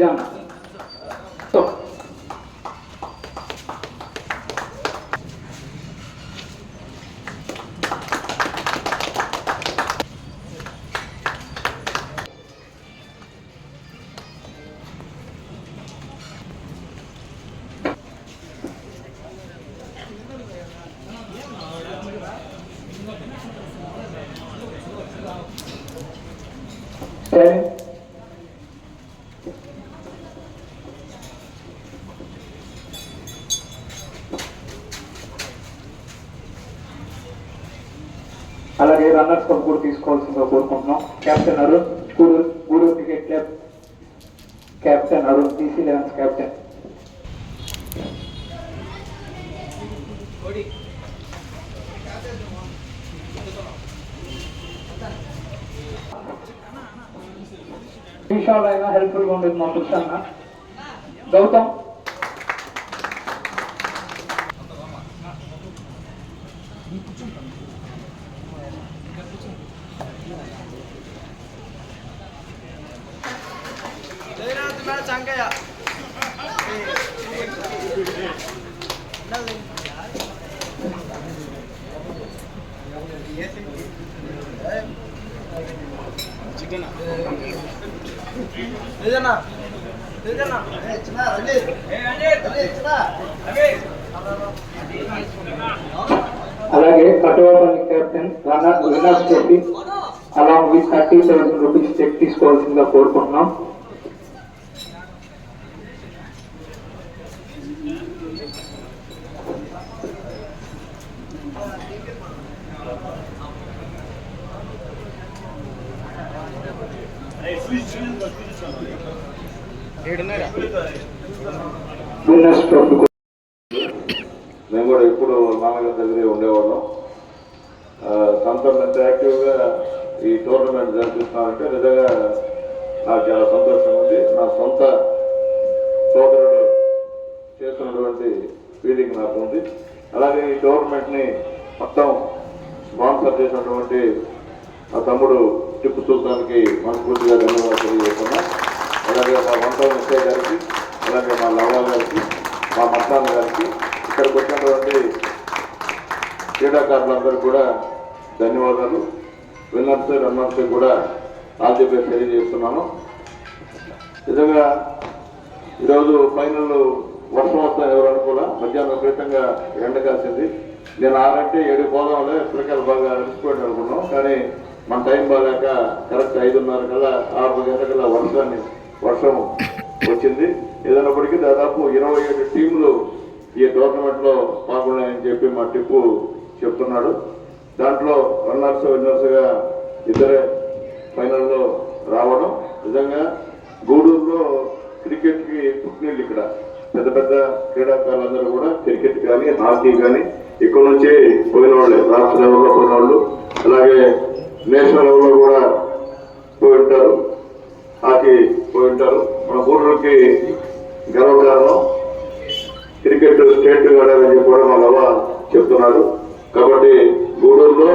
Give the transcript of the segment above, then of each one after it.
செய்தானாம் తీసుకోవాల్సిందిగా కోరుకుంటున్నాం captain Arun Gudur Gudur cricket club captain Arun TC elevens captain విషయాలు అయినా హెల్ప్ఫుల్గా ఉండేది మా పురుషన్న గౌతమ్ అలాగే Katuvapalli captain runner winners trophy along with thirty thousand rupees cheque తీసుకోవాల్సిందిగా కోరుకుంటున్నాం. మేము కూడా ఎప్పుడు నాన్నగారి దగ్గరే ఉండేవాళ్ళం. ఆ, సంతోషం ఎంత యాక్టివ్గా ఈ టోర్నమెంట్ జరిపిస్తున్నామంటే నిజంగా నాకు చాలా సంతోషంగా ఉంది. నా సొంత సోదరుడు చేస్తున్నటువంటి ఫీలింగ్ నాకు ఉంది. అలాగే ఈ టోర్నమెంట్ని మొత్తం స్పాన్సర్ చేసినటువంటి మా తమ్ముడు టిప్పు సుల్తాన్కి మనస్ఫూర్తిగా ధన్యవాదాలు తెలియజేస్తున్నా. అలాగే మా వంట ముఖ్య గారికి అలాగే మా లవా గారికి మా మస్తాన్ గారికి ఇక్కడికి వచ్చినటువంటి క్రీడాకారులందరూ కూడా ధన్యవాదాలు. విన్నర్స్ రన్నర్స్ కూడా ఆల్ ది బెస్ట్ తెలియజేస్తున్నాను నిజంగా ఈరోజు ఫైనల్ వర్షం వస్తాను ఎవరు అనుకోలే? మధ్యాహ్నం విపరీతంగా ఎండ కాసింది. నేను ఆరంటే ఏడు పోదాంలే పిల్లకాయలు బాగా అలసిపోయాడు అనుకున్నాం. కానీ మన టైం బాగాలేక కరెక్ట్ ఐదున్నర కల్లా ఆరు గంటల వర్షాన్ని వర్షం వచ్చింది. ఏదైనప్పటికీ దాదాపు ఇరవై ఏడు టీంలు ఈ టోర్నమెంట్లో పాల్గొన్నాయని చెప్పి మా టిప్పు చెప్తున్నాడు. దాంట్లో రన్నర్స్ విన్నర్స్గా ఇద్దరే ఫైనల్లో రావడం. నిజంగా గూడూరులో క్రికెట్కి పుట్టినీళ్ళు ఇక్కడ. పెద్ద పెద్ద క్రీడాకారులందరూ కూడా క్రికెట్ కానీ హాకీ కానీ ఇక్కడ నుంచి పోయిన వాళ్ళే రాష్ట్ర లెవెల్లో పోయిన వాళ్ళు అలాగే నేషనల్ లెవెల్లో కూడా పోయి ఉంటారు. హాకీ పోయి ఉంటారు మన గూడూరుకి గర్వకారణం క్రికెట్ స్టేట్ ఆడాలని కూడా మా లవ చెప్తున్నాడు కాబట్టి గూడూరులో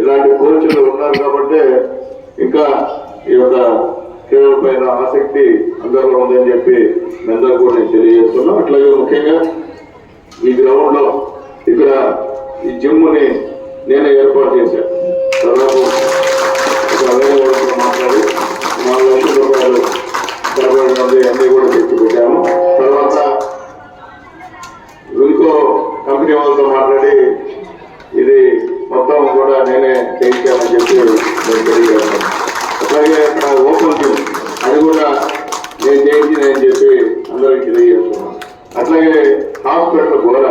ఇలాంటి కోచ్లు ఉన్నారు కాబట్టి ఇంకా ఈ యొక్క క్రీడల పైన ఆసక్తి అందరిలో ఉందని చెప్పి మీ అందరూ కూడా నేను తెలియజేస్తున్నాను అట్లాగే ముఖ్యంగా ఈ గ్రౌండ్లో ఇక్కడ ఈ జిమ్ని నేనే ఏర్పాటు చేశాను. తర్వాత అని చెప్పి అందరికి తెలియజేస్తున్నాం. అట్లాగే హాస్పిటల్ కూడా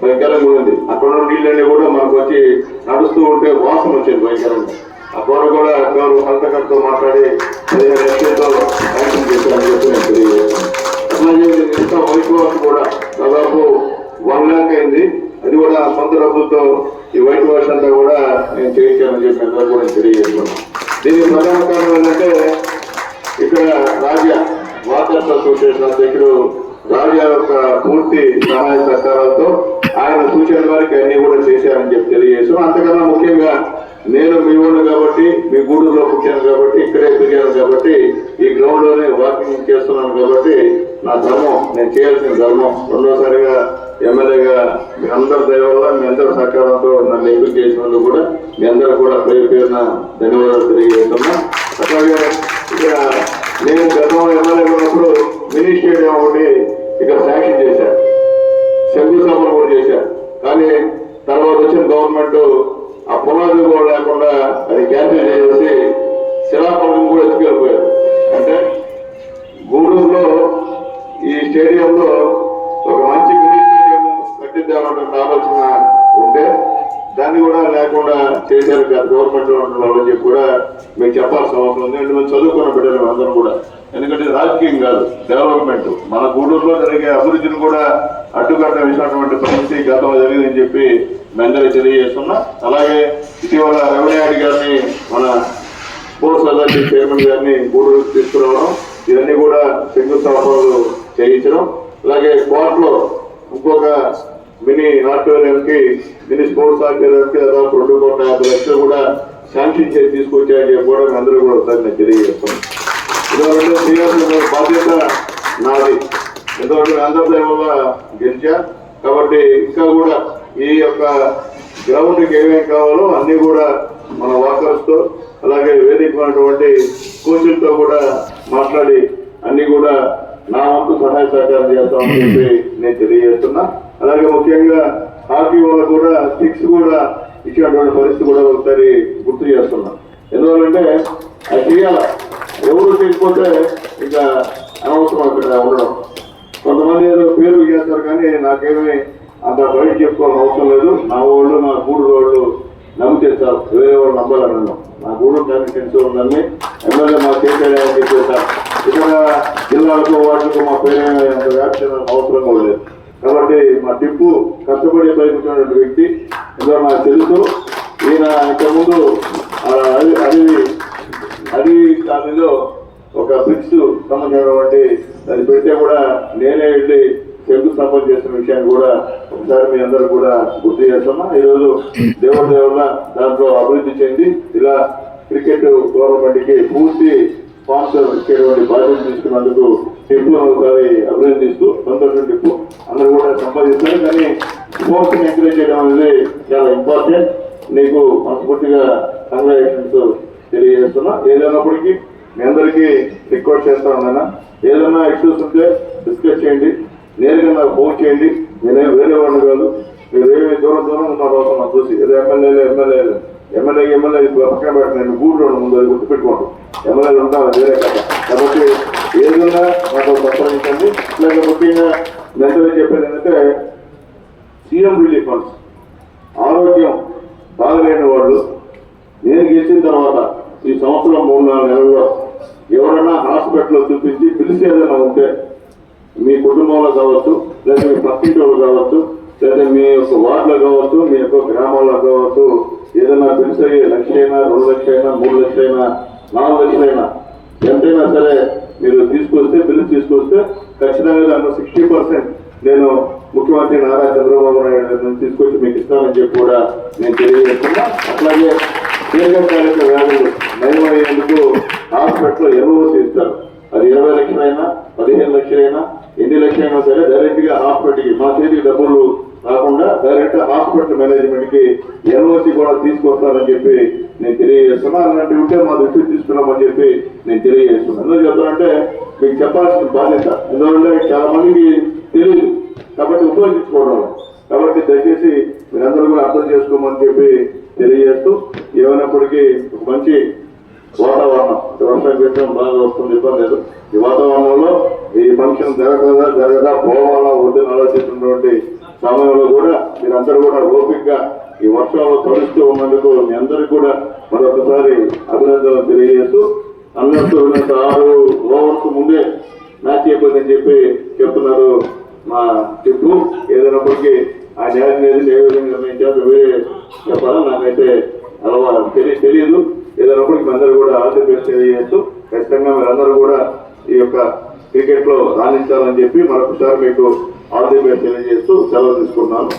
భయంకరంగా ఉంది. అక్కడ ఉన్న నీళ్ళన్నీ కూడా మనకు వచ్చి నడుస్తూ ఉంటే వాసన వచ్చింది భయంకరంగా. ఆ గోడ కూడా ఎవరు హంతకంతో మాట్లాడి పదిహేను లక్షలతో యాక్షన్ చేశారని చెప్పి నేను తెలియజేస్తాను అట్లాగే ఎంత వైట్ కూడా దాదాపు వన్ ల్యాక్ అయింది. అది కూడా సొంత డబ్బులతో ఈ వైట్ వాష్ అంతా కూడా నేను చేయించానని చెప్పి అందరూ కూడా తెలియజేస్తున్నాను. దీనికి ప్రధాన కారణం ఏంటంటే ఇక్కడ రాజా వాటర్ అసోసియేషన్ అధ్యక్షుడు రాజా యొక్క పూర్తి సహాయ సహకారాలతో ఆయన సూచన వారికి అన్ని కూడా చేశారని చెప్పి తెలియజేస్తున్నాం అంతకన్నా ముఖ్యంగా నేను మీ ఊళ్ళు కాబట్టి మీ గూడూరులో పుట్టాను కాబట్టి ఇక్కడే పెరిగాను కాబట్టి ఈ గ్రౌండ్లోనే వాకింగ్ చేస్తున్నాను కాబట్టి నా ధర్మం నేను చేయాల్సిన ధర్మం. రెండోసారిగా ఎమ్మెల్యేగా మీ అందరి దయ వల్ల మీ అందరి సహకారంతో నన్ను ఎంపిక చేసినందుకు కూడా మీ అందరూ కూడా పేరు పేరున ధన్యవాదాలు తెలియజేస్తున్నా అట్లాగే ఇక్కడ నేను స్టేడియంలో ఒక మంచి మినీ స్టేడియం కట్టిద్దామన్న ఆలోచన ఉంటే దాన్ని కూడా లేకుండా చేశారు గవర్నమెంట్లో ఉన్న వాళ్ళని చెప్పి కూడా మీకు చెప్పాల్సిన అవసరం ఉంది. అంటే మేము చదువుకున్న బిడ్డలు అందరం కూడా. ఎందుకంటే రాజకీయం కాదు డెవలప్మెంట్ మన గూడూరులో జరిగే అభివృద్ధిని కూడా అడ్డుకట్ట వేసినటువంటి పరిస్థితి గతంలో జరిగిందని చెప్పి మీ తెలియజేస్తున్నా. అలాగే ఇటీవల రమణారెడ్డి గారిని మన పోస్ట్ అథారిటీ చైర్మన్ గారిని గూడూరు తీసుకురావడం ఇవన్నీ కూడా శంకుస్థాపనలు చేయించడం. అలాగే కోర్టులో ఇంకొక మినీ ఆడిటోరియం కి మినీ స్పోర్ట్స్ ఆడిటోరియం కి దాదాపు రెండు కోట్ల యాభై లక్షలు కూడా శాంక్షన్ చేసి తీసుకొచ్చాయని చెప్పి కూడా మీ అందరూ కూడా ఒకసారి నేను తెలియజేస్తాను ఎందుకంటే బాధ్యత నాది. ఎందుకంటే ఆంధ్రప్రదేశ్ వల్ల గెలిచా. కాబట్టి ఇంకా కూడా ఈ యొక్క గ్రౌండ్కి ఏమేమి కావాలో అన్ని కూడా మన వాకర్స్తో అలాగే అలాగే వేదికమైనటువంటి కోచులతో కూడా మాట్లాడి సహాయ సహకారం చేస్తామని చెప్పి నేను తెలియజేస్తున్నా అలాగే ముఖ్యంగా హాకీ వాళ్ళు కూడా సిక్స్ కూడా ఇచ్చినటువంటి పరిస్థితి కూడా ఒకసారి గుర్తు చేస్తున్నా. ఎందువల్లంటే అది చేయాల ఎవరు చేయకపోతే ఇంకా అనవసరం అక్కడ ఉండడం. కొంతమంది ఏదో పేరు చేస్తారు కానీ నాకేమీ అంత బయట చెప్పుకోవాల్సిన అవసరం లేదు. నా వాళ్ళు నా గూడు వాళ్ళు నమ్మితేస్తారు సార్ వేరే వాళ్ళు నమ్మాలన్నాను నా గూడు కనెక్షన్స్ ఉందని ఎమ్మెల్యే మా చేసేది చెప్పేసారు ఇతర జిల్లాలకు వాటికి మా పేరు అంత అవసరం కూడా లేదు. కాబట్టి మా టిప్పు కష్టపడి ప్రయత్నించినటువంటి వ్యక్తి ఇందులో నాకు తెలుసు. ఈయన ఇంతకుముందు ఆ, అది అది అది దానిలో ఒక బ్రిక్స్ సంబంధించినటువంటి అది పెడితే కూడా నేనే వెళ్ళి శంకుస్థాపన చేసిన విషయాన్ని కూడా ఒకసారి మీ అందరూ కూడా గుర్తు చేస్తున్నా ఈరోజు దేవుడి దేవుళ్ళ దాంట్లో అభివృద్ధి చెంది ఇలా క్రికెట్ టోర్నమెంట్కి పూర్తి స్పాన్సర్ చేయడం బాధ్యత తీసుకున్నందుకు టిప్పును ఒకసారి అభినందిస్తూ సంతోషం టిప్పు అందరూ కూడా సంపాదిస్తారు కానీ స్పోర్ట్స్ ఎంకరేజ్ చేయడం అనేది చాలా ఇంపార్టెంట్ నీకు మనస్ఫూర్తిగా కంగ్రాచులేషన్స్ తెలియజేస్తున్నా ఏదైనప్పటికీ మీ అందరికీ రిక్వెస్ట్ చేస్తా ఉన్నాను ఏదైనా ఇష్యూస్ ఉంటే డిస్కస్ చేయండి నేరుగా నాకు ఫోన్ చేయండి నేనే వేరే వాడిని కాదు మీరు ఏమి దూరం దూరం ఉన్న అవసరం నాకు చూసి ఏదో ఎమ్మెల్యేలు ఎమ్మెల్యేలు ఎమ్మెల్యే ఎమ్మెల్యే పక్కన పెట్టిన నేను ముందు అది గుర్తుపెట్టుకోండి. ఎమ్మెల్యేలు ఉంటాను వేరే కదా కాబట్టి ఏదైనా నాకు సంప్రదించండి ఇలాగ ముఖ్యంగా నేను చెప్పేది ఏంటంటే సీఎం రిలీఫ్ ఫండ్స్. ఆరోగ్యం బాగలేని వాళ్ళు. నేను గెలిచిన తర్వాత ఈ సంవత్సరం మూడు నాలుగు నెలల్లో ఎవరైనా హాస్పిటల్లో చూపించి పిలిచి ఏదైనా ఉంటే మీ కుటుంబంలో కావచ్చు లేదా మీ పక్కింటి వాళ్ళు కావచ్చు లేదా మీ యొక్క వార్డులో కావచ్చు మీ యొక్క గ్రామాల్లో కావచ్చు ఏదైనా పిలిచి లక్ష అయినా రెండు లక్షలైనా మూడు లక్షలైనా నాలుగు లక్షలైనా ఎంతైనా సరే మీరు తీసుకొస్తే బిల్లు తీసుకొస్తే ఖచ్చితంగా దాంట్లో సిక్స్టీ పర్సెంట్ నేను ముఖ్యమంత్రి నారా చంద్రబాబు నాయుడు నుంచి తీసుకొచ్చి మీకు ఇస్తానని చెప్పి కూడా నేను తెలియజేస్తున్నా. అట్లాగే దీర్ఘకాలిక వ్యాధులు నయమయ్యేందుకు హాస్పిటల్లో ఎన్ఓసి ఇస్తారు అది ఇరవై లక్షలైనా పదిహేను లక్షలైనా ఎన్ని లక్షలైనా సరే డైరెక్ట్గా హాస్పిటల్కి మా చేతికి డబ్బులు కాకుండా డైరెక్ట్ హాస్పిటల్ మేనేజ్మెంట్కి ఎన్ఓసి కూడా తీసుకొస్తానని చెప్పి నేను తెలియజేస్తున్నా. అలాంటి ఉంటే మా దృష్టికి తీసుకున్నామని చెప్పి నేను తెలియజేస్తున్నాను ఎందుకు చెప్తానంటే మీకు చెప్పాల్సిన బాధ్యత. ఎందుకంటే చాలా మందికి తెలియదు కాబట్టి ఉపయోగించుకోవడం కాబట్టి దయచేసి మీరందరూ కూడా అర్థం చేసుకోమని చెప్పి తెలియజేస్తూ ఏమైనప్పటికీ ఒక మంచి వాతావరణం వర్షం పెట్టడం బాగా వస్తుంది ఇబ్బంది లేదు ఈ వాతావరణంలో ఈ ఫంక్షన్ జరగదా జరగదా పోవాలా వద్దని ఆలోచిస్తున్నటువంటి సమయంలో కూడా మీరందరూ కూడా ఓపికగా పక్షాలు వర్షంలో ఉన్నందుకు మీ అందరికీ కూడా మరొకసారి అభినందనలు తెలియజేస్తూ అందరితో ఉన్నంత ఆరు ఓవర్స్ ముందే మ్యాచ్ అయిపోయిందని చెప్పి చెప్తున్నారు మా టిప్పు. ఏదైనప్పటికీ ఆ న్యాయం ఏది ఏ విధంగా నిర్ణయించారు వేరే చెప్పాలా నాకైతే అలవా తెలియ తెలియదు ఏదైనప్పటికీ మీ అందరూ కూడా ఆల్ ది బెస్ట్ తెలియజేస్తూ ఖచ్చితంగా మీరందరూ కూడా ఈ యొక్క క్రికెట్లో రాణించాలని చెప్పి మరొకసారి మీకు ఆల్ ది బెస్ట్ తెలియజేస్తూ సెలవు తీసుకున్నాను